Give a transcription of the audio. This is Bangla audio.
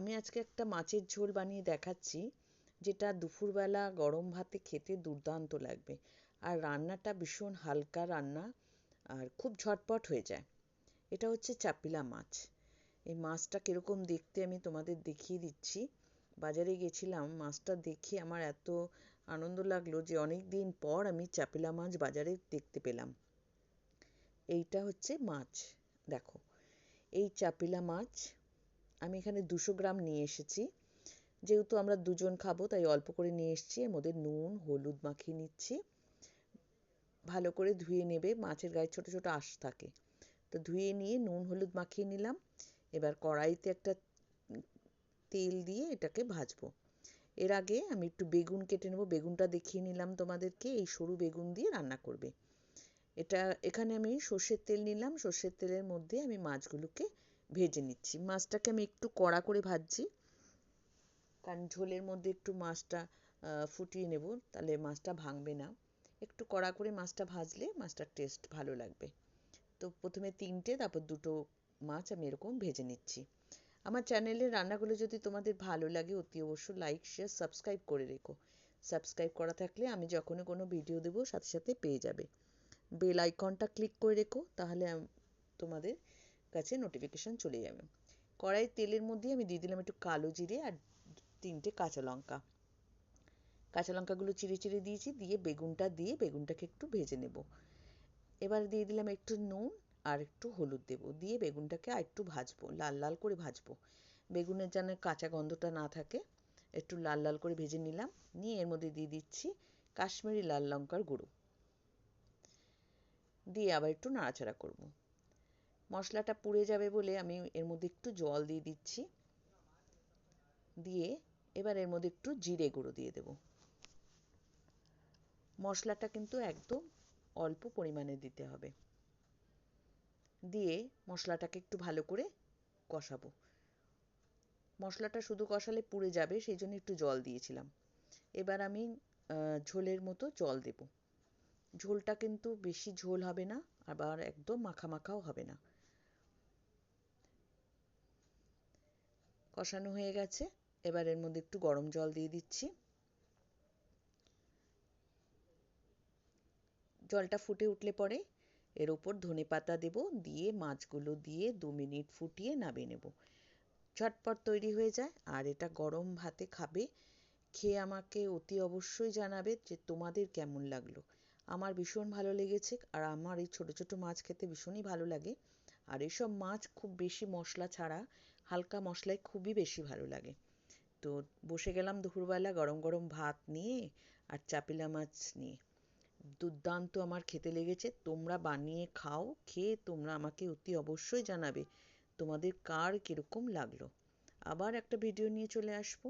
আমি আজকে একটা মাছের ঝোল বানিয়ে দেখাচ্ছি, যেটা দুপুরবেলা গরম ভাতে খেতে দুর্দান্ত লাগবে। আর রান্নাটা ভীষণ হালকা রান্না, আর খুব ঝটপট হয়ে যায়। এটা হচ্ছে চাপিলা মাছ। এই মাছটা কীরকম দেখতে আমি তোমাদের দেখিয়ে দিচ্ছি। বাজারে গেছিলাম, মাছটা দেখে আমার এত আনন্দ লাগল যে অনেক দিন পর আমি চাপিলা মাছ বাজারে দেখতে পেলাম। এইটা হচ্ছে মাছ। দেখো, এই চাপিলা মাছ আমি এখানে দুশো গ্রাম নিয়ে এসেছি। যেহেতু আমরা দুজন খাব, তাই অল্প করে নিয়ে এসেছি। এর মধ্যে নুন, হলুদ মাখিয়ে নিচ্ছি। ভালো করে ধুয়ে নেবে। মাছের গায়ে ছোট ছোট আঁশ থাকে। তো ধুয়ে নিয়ে নুন, হলুদ মাখিয়ে নিলাম। এবার কড়াইতে একটা তেল দিয়ে এটাকে ভাজবো। এর আগে আমি একটু বেগুন কেটে নেব। বেগুনটা দেখিয়ে নিলাম তোমাদেরকে। এই সরু বেগুন দিয়ে রান্না করবে। এটা এখানে আমি সর্ষের তেল নিলাম। সর্ষের তেলের মধ্যে আমি মাছগুলোকে ভেজে নিচ্ছি। মাছটাকে আমি একটু কড়া করে ভাজছি। কারণ ঝোলের মধ্যে একটু মাছটা ফুটিয়ে নেব, তাহলে মাছটা ভাঙবে না। একটু কড়া করে মাছটা ভাজলে মাছটার টেস্ট ভালো লাগবে। তো প্রথমে তিনটে, তারপর দুটো মাছ আমি এরকম ভেজে নিচ্ছি। আমার চ্যানেলের রান্নাগুলো যদি তোমাদের ভালো লাগে, অতি অবশ্য লাইক শেয়ার সাবস্ক্রাইব করে রেখো। সাবস্ক্রাইব করা থাকলে আমি যখনই কোনো ভিডিও দেবো, সাথে সাথে পেয়ে যাবে। বেল আইকনটা ক্লিক করে রেখো, তাহলে তোমাদের কাছে নোটিফিকেশান চলে যাবে। কড়াই তেলের মধ্যে আমি দিয়ে দিলাম একটু কালো জিরে আর তিনটে কাঁচা লঙ্কা। কাঁচা লঙ্কাগুলো চিড়ে চিড়ে দিয়েছি, দিয়ে বেগুনটা দিয়ে বেগুনটাকে একটু ভেজে নেব। এবার দিয়ে দিলাম একটু নুন আর একটু হলুদ দেবো। দিয়ে বেগুনটাকে আর একটু ভাজবো, লাল লাল করে ভাজবো। বেগুনের যেন কাঁচা গন্ধটা না থাকে, একটু লাল লাল করে ভেজে নিলাম। নিয়ে এর মধ্যে দিয়ে দিচ্ছি কাশ্মীরি লাল লঙ্কার গুঁড়ো। দিয়ে আবার একটু নাড়াচাড়া করব। মশলাটা পুড়ে যাবে বলে আমি এর মধ্যে একটু জল দিয়ে দিচ্ছি। দিয়ে এবার এর মধ্যে একটু জিরে গুঁড়ো দিয়ে দেব। মশলাটা কিন্তু একদম অল্প পরিমাণে দিতে হবে। দিয়ে মশলাটাকে একটু ভালো করে কষাবো। মশলাটা শুধু কষালে পুড়ে যাবে, সেই জন্য একটু জল দিয়েছিলাম। এবার আমি ঝোলের মতো জল দেব। ঝোলটা কিন্তু বেশি ঝোল হবে না, আবার একদম মাখা মাখাও হবে না। কষানো হয়ে গেছে। এবার এর মধ্যে একটু গরম জল দিয়ে দিচ্ছি। জলটা ফুটে উঠলে পরে এর ওপর ধনে পাতা দেব দিয়ে মাছগুলো দিয়ে দু মিনিট ফুটিয়ে নামিয়ে নেব। ঝটপট তৈরি হয়ে যায়। আর এটা গরম ভাতে খাবে, খেয়ে আমাকে অতি অবশ্যই জানাবে যে তোমাদের কেমন লাগল। আমার ভীষণ ভালো লেগেছে আর আমার এই ছোট ছোট মাছ খেতে ভীষণই ভালো লাগে। আর এসব মাছ খুব বেশি মশলা ছাড়া হালকা মশলায় খুবই বেশি ভালো লাগে। তো বসে গেলাম দুপুরবেলা গরম গরম ভাত নিয়ে আর চাপিলা মাছ নিয়ে। দুর্দান্ত আমার খেতে লেগেছে। তোমরা বানিয়ে খাও, খেয়ে তোমরা আমাকে অতি অবশ্যই জানাবে তোমাদের কার কীরকম লাগল। আবার একটা ভিডিও নিয়ে চলে আসব।